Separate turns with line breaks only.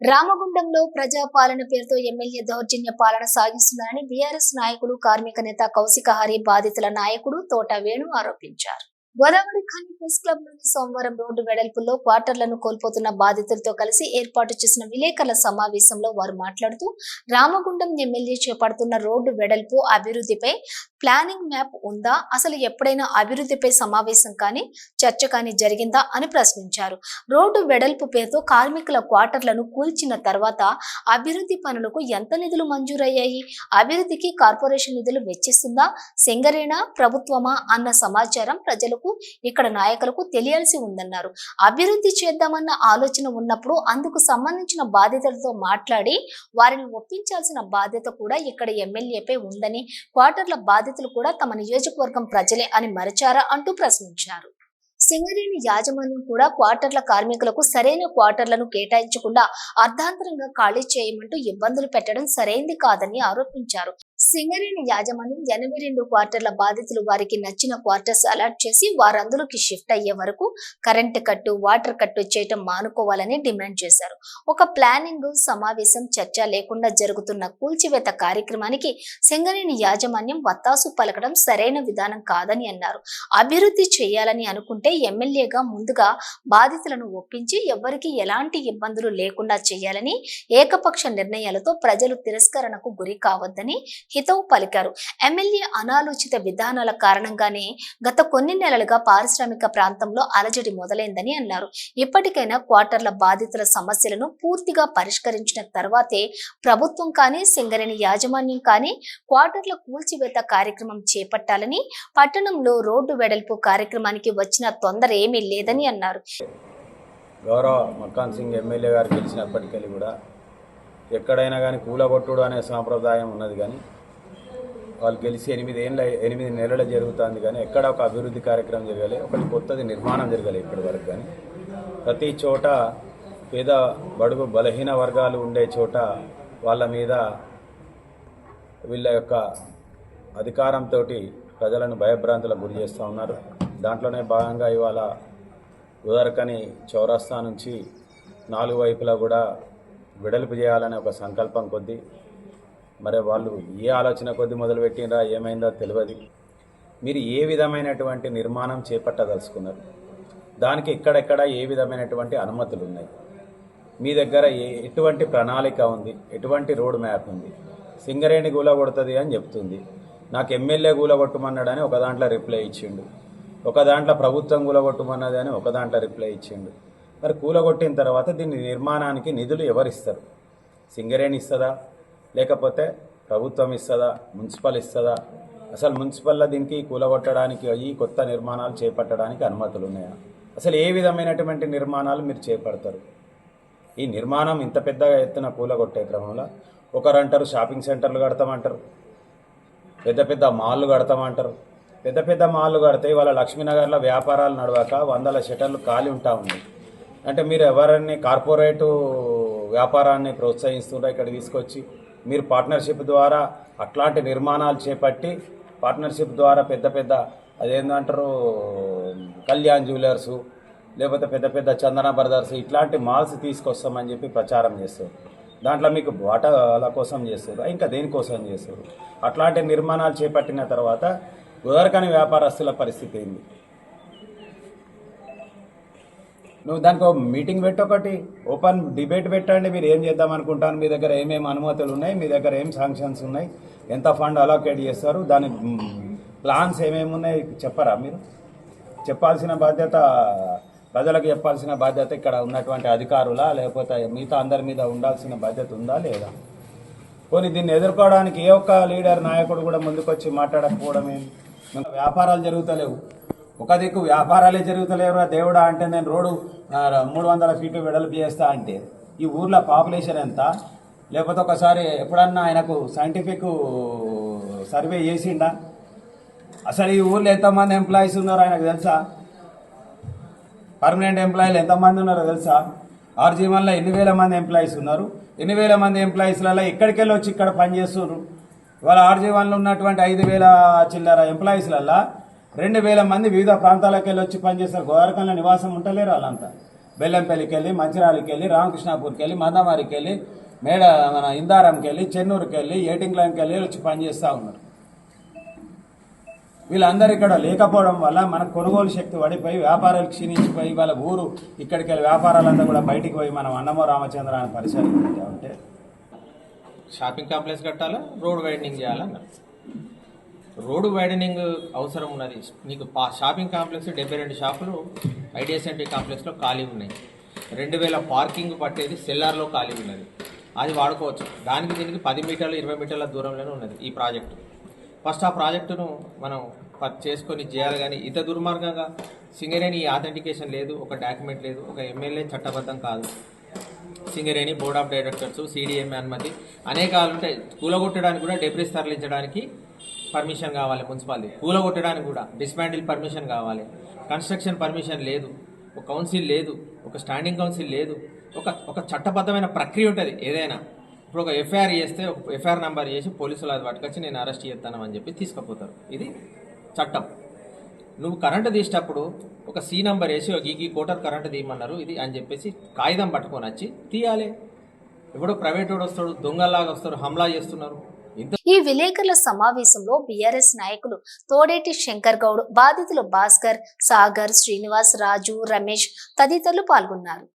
రామగుండంలో ప్రజాపాలన పేరుతో ఎమ్మెల్యే దౌర్జన్య పాలన సాగిస్తున్నారని బీఆర్ఎస్ నాయకులు కార్మిక నేత కౌశిక హరి బాధితుల నాయకుడు తోట వేణు ఆరోపించారు. గోదావరి ఖాళీ ప్రెస్ క్లబ్ నుండి సోమవారం రోడ్డు వెడల్పుల్లో క్వార్టర్లను కోల్పోతున్న బాధితులతో కలిసి ఏర్పాటు చేసిన విలేకరుల సమావేశంలో వారు మాట్లాడుతూ రామగుండం ఎమ్మెల్యే చేపడుతున్న రోడ్డు వెడల్పు అభివృద్ధిపై ప్లానింగ్ మ్యాప్ ఉందా? అసలు ఎప్పుడైనా అభివృద్ధిపై సమావేశం కానీ చర్చ కానీ జరిగిందా అని ప్రశ్నించారు. రోడ్డు వెడల్పు పేరుతో కార్మికుల క్వార్టర్లను కూల్చిన తర్వాత అభివృద్ధి పనులకు ఎంత నిధులు మంజూరయ్యాయి? అభివృద్ధికి కార్పొరేషన్ నిధులు వెచ్చిస్తుందా? సింగరేనా ప్రభుత్వమా? అన్న సమాచారం ప్రజలకు ఇక్కడ నాయకులకు తెలియాల్సి ఉందన్నారు. అభివృద్ధి చేద్దామన్న ఆలోచన ఉన్నప్పుడు అందుకు సంబంధించిన బాధ్యతలతో మాట్లాడి వారిని ఒప్పించాల్సిన బాధ్యత కూడా ఇక్కడ ఎమ్మెల్యేపై ఉందని క్వార్టర్ల బాధితులు కూడా తమ నియోజకవర్గం ప్రజలే అని మరచారా అంటూ ప్రశ్నించారు. సింగరేణి యాజమాన్యం కూడా క్వార్టర్ల కార్మికులకు సరైన క్వార్టర్లను కేటాయించకుండా అర్ధాంతరంగా ఖాళీ చేయమంటూ ఇబ్బందులు పెట్టడం సరైంది కాదని ఆరోపించారు. సింగరేణి యాజమాన్యం ఎనభై రెండు క్వార్టర్ల బాధితులు వారికి నచ్చిన క్వార్టర్స్ అలాట్ చేసి వారందరికి షిఫ్ట్ అయ్యే వరకు కరెంటు కట్టు వాటర్ కట్టు చేయటం మానుకోవాలని డిమాండ్ చేశారు. ఒక ప్లానింగ్ సమావేశం చర్చ లేకుండా జరుగుతున్న కూల్చివేత కార్యక్రమానికి సింగరేణి యాజమాన్యం వత్తాసు పలకడం సరైన విధానం కాదని అన్నారు. అభివృద్ధి చేయాలని అనుకుంటే ఎమ్మెల్యేగా ముందుగా బాధితులను ఒప్పించి ఎవరికి ఎలాంటి ఇబ్బందులు లేకుండా చేయాలని ఏకపక్ష నిర్ణయాలతో ప్రజలు తిరస్కరణకు గురి కావద్దని హితవు పలికారు. ఎమ్మెల్యే అనాలోచిత విధానాల కారణంగానే గత కొన్ని నెలలుగా పారిశ్రామిక ప్రాంతంలో అలజడి మొదలైందని అన్నారు. ఇప్పటికైనా క్వార్టర్ల బాధితుల సమస్యలను పూర్తిగా పరిష్కరించిన తర్వాతే ప్రభుత్వం కానీ సింగరేణి యాజమాన్యం కానీ క్వార్టర్ల కూల్చివేత కార్యక్రమం చేపట్టాలని పట్టణంలో రోడ్డు వెడల్పు కార్యక్రమానికి వచ్చిన తొందర ఏమీ లేదని అన్నారు.
గౌరవ మక్కాన్ సింగ్ ఎమ్మెల్యే గారు గెలిచినప్పటికెళ్ళి కూడా ఎక్కడైనా కానీ కూలగొట్టుడు అనే సాంప్రదాయం ఉన్నది కానీ వాళ్ళు గెలిచి ఎనిమిది ఏళ్ళ ఎనిమిది నెలలు జరుగుతుంది కానీ ఎక్కడ ఒక అభివృద్ధి కార్యక్రమం జరగాలి ఒకటి కొత్తది నిర్మాణం జరగాలి ఇప్పటి వరకు కానీ. ప్రతి చోట పేద బడుగు బలహీన వర్గాలు ఉండే చోట వాళ్ళ మీద వీళ్ళ యొక్క అధికారంతో ప్రజలను భయభ్రాంతులకు గురి చేస్తూ ఉన్నారు. దాంట్లోనే భాగంగా ఇవాళ ఉదరకని చౌరస్తా నుంచి నాలుగు వైపులా కూడా విడలుపు చేయాలనే ఒక సంకల్పం కొద్దీ మరి వాళ్ళు ఏ ఆలోచన కొద్ది మొదలుపెట్టినరా ఏమైందో తెలియదు. మీరు ఏ విధమైనటువంటి నిర్మాణం చేపట్టదలుచుకున్నారు? దానికి ఎక్కడెక్కడ ఏ విధమైనటువంటి అనుమతులు ఉన్నాయి మీ దగ్గర ఏ ఎటువంటి ప్రణాళిక ఉంది? ఎటువంటి రోడ్ మ్యాప్ ఉంది? సింగరేణి గూల కొడుతుంది అని చెప్తుంది. నాకు ఎమ్మెల్యే గూల కొట్టమన్నాడని ఒక దాంట్లో రిప్లై ఇచ్చిండు. ఒక దాంట్లో ప్రభుత్వం కూలగొట్టమన్నది అని ఒక దాంట్లో రిప్లై ఇచ్చిండు. మరి కూలగొట్టిన తర్వాత దీని నిర్మాణానికి నిధులు ఎవరిస్తారు? సింగరేణి ఇస్తుందా? లేకపోతే ప్రభుత్వం ఇస్తుందా? మున్సిపల్ ఇస్తుందా? అసలు మున్సిపల్లో దీనికి కూలగొట్టడానికి ఈ కొత్త నిర్మాణాలు చేపట్టడానికి అనుమతులు ఉన్నాయా? అసలు ఏ విధమైనటువంటి నిర్మాణాలు మీరు చేపడతారు? ఈ నిర్మాణం ఇంత పెద్దగా ఎత్తున కూలగొట్టే క్రమంలో ఒకరు అంటారు షాపింగ్ సెంటర్లు కడతామంటారు. పెద్ద పెద్ద మాల్లు కడతామంటారు. పెద్ద పెద్ద మాల్లు కడితే ఇవాళ లక్ష్మీనగర్లో వ్యాపారాలు నడవక వందల షటర్లు ఖాళీ ఉంటా ఉన్నాయి. అంటే మీరు ఎవరిని కార్పొరేటు వ్యాపారాన్ని ప్రోత్సహిస్తుంటే ఇక్కడ తీసుకొచ్చి? మీరు పార్ట్నర్షిప్ ద్వారా అట్లాంటి నిర్మాణాలు చేపట్టి పార్ట్నర్షిప్ ద్వారా పెద్ద పెద్ద అదేంటంటారు కళ్యాణ్ జ్యువెలర్సు లేకపోతే పెద్ద పెద్ద చందన బ్రదర్స్ ఇట్లాంటి మాల్స్ తీసుకొస్తామని చెప్పి ప్రచారం చేస్తారు. దాంట్లో మీకు వాటాల కోసం చేస్తారు ఇంకా దేనికోసం చేస్తారు? అట్లాంటి నిర్మాణాలు చేపట్టిన తర్వాత కుదరకని వ్యాపారస్తుల పరిస్థితి ఏంది? నువ్వు దానికి ఒక మీటింగ్ పెట్టి ఒకటి. ఓపెన్ డిబేట్ పెట్టండి. మీరు ఏం చేద్దాం అనుకుంటాను మీ దగ్గర ఏమేమి అనుమతులు ఉన్నాయి? మీ దగ్గర ఏం శాంక్షన్స్ ఉన్నాయి? ఎంత ఫండ్ అలోకేట్ చేస్తారు? దాని ప్లాన్స్ ఏమేమి ఉన్నాయి? చెప్పరా మీరు? చెప్పాల్సిన బాధ్యత ప్రజలకు చెప్పాల్సిన బాధ్యత ఇక్కడ ఉన్నటువంటి అధికారులా? లేకపోతే మిగతా అందరి మీద ఉండాల్సిన బాధ్యత ఉందా? లేదా? పోనీ దీన్ని ఎదుర్కోవడానికి ఏ ఒక్క లీడర్ నాయకుడు కూడా ముందుకొచ్చి మాట్లాడకపోవడం వ్యాపారాలు జరుగుతలేవు. ఒక దిక్కు వ్యాపారాలే జరుగుతలేవురా దేవుడా అంటే నేను రోడ్డు మూడు వందల ఫీట్లు వెడల్పు చేస్తా అంటే ఈ ఊర్లో పాపులేషన్ ఎంత? లేకపోతే ఒకసారి ఎప్పుడన్నా ఆయనకు సైంటిఫిక్ సర్వే చేసిండా? అసలు ఈ ఊర్లో ఎంతమంది ఎంప్లాయీస్ ఉన్నారో ఆయనకు తెలుసా? పర్మనెంట్ ఎంప్లాయీలు ఎంతమంది ఉన్నారో తెలుసా? ఆర్జీవన్లో ఎన్ని వేల మంది ఎంప్లాయీస్ ఉన్నారు? ఎన్ని వేల మంది ఎంప్లాయీస్లలో ఎక్కడికి వెళ్ళి వచ్చి ఇక్కడ పనిచేస్తున్నారు ఇవాళ ఆర్జీవన్లో ఉన్నటువంటి ఐదు వేల చిల్లర ఎంప్లాయీస్లల్లో రెండు వేల మంది వివిధ ప్రాంతాలకు వెళ్ళి వచ్చి పనిచేస్తారు గోరకంలో నివాసం ఉంటలేరు వాళ్ళంతా. బెల్లంపల్లికి వెళ్ళి మంచిరాలకి వెళ్ళి రామకృష్ణాపూర్కి వెళ్ళి మందమారికి వెళ్ళి మేడ మన ఇందారంకి వెళ్ళి చెన్నూరుకి వెళ్ళి ఏటింగ్లాంకి వెళ్ళి వచ్చి పనిచేస్తూ ఉన్నారు. వీళ్ళందరూ ఇక్కడ లేకపోవడం వల్ల మన కొనుగోలు శక్తి పడిపోయి వ్యాపారాలు క్షీణించిపోయి వాళ్ళ ఊరు ఇక్కడికి వెళ్ళి వ్యాపారాలంతా కూడా బయటికి పోయి మనం అన్నమో రామచంద్ర అని పరిశీలించామంటే ఉంటే
షాపింగ్ కాంప్లెక్స్ కట్టాలా? రోడ్ వైడనింగ్ చేయాలన్నారు. రోడ్డు వైడనింగ్ అవసరం ఉన్నది. నీకు పా షాపింగ్ కాంప్లెక్స్ డెబ్బై రెండు షాపులు ఐడియా సెంటర్ కాంప్లెక్స్లో ఖాళీ ఉన్నాయి. రెండు వేల పార్కింగ్ పట్టేది సెల్లార్లో ఖాళీ ఉన్నది. అది వాడుకోవచ్చు. దానికి దీనికి పది మీటర్లు ఇరవై మీటర్ల దూరంలోనే ఉన్నది ఈ ప్రాజెక్టు. ఫస్ట్ ఆ ప్రాజెక్టును మనం చేసుకొని చేయాలి కానీ ఇంత దుర్మార్గంగా సింగరేణి ఆథెంటికేషన్ లేదు ఒక డాక్యుమెంట్ లేదు ఒక ఎమ్మెల్యే చట్టబద్ధం కాదు. Singareni board of directors CDM అనుమతి అనేకాలు ఉంటాయి. కూలగొట్టడానికి కూడా డెబ్రిస్ తరలించడానికి పర్మిషన్ కావాలి మున్సిపాలిటీ. కూలగొట్టడానికి కూడా డిస్మాండిల్ పర్మిషన్ కావాలి. కన్స్ట్రక్షన్ పర్మిషన్ లేదు. ఒక కౌన్సిల్ లేదు. ఒక స్టాండింగ్ కౌన్సిల్ లేదు. ఒక ఒక చట్టబద్ధమైన ప్రక్రియ ఉంటుంది ఏదైనా. ఇప్పుడు ఒక ఎఫ్ఐఆర్ చేస్తే ఒక ఎఫ్ఐఆర్ నెంబర్ చేసి పోలీసులు అది పట్టుకొచ్చి నేను అరెస్ట్ చేస్తాను అని చెప్పి తీసుకుపోతారు. ఇది చట్టం. నువ్వు కరెంటు తీసేటప్పుడు ఒక సి నెంబర్ వేసి ఒక ఈ కోటర్ కరెంటు తీయమన్నారు. ఇది అని చెప్పేసి కాగితం పట్టుకొని వచ్చి తీయాలి. ఇప్పుడు ప్రైవేట్ వాడు వస్తాడు దొంగలాగా వస్తారు హమ్లా చేస్తున్నారు.
ఈ విలేకరుల సమావేశంలో బీఆర్ఎస్ నాయకులు తోడేటి శంకర్ గౌడ్ బాధితులు భాస్కర్ సాగర్ శ్రీనివాస్ రాజు రమేష్ తదితరులు పాల్గొన్నారు.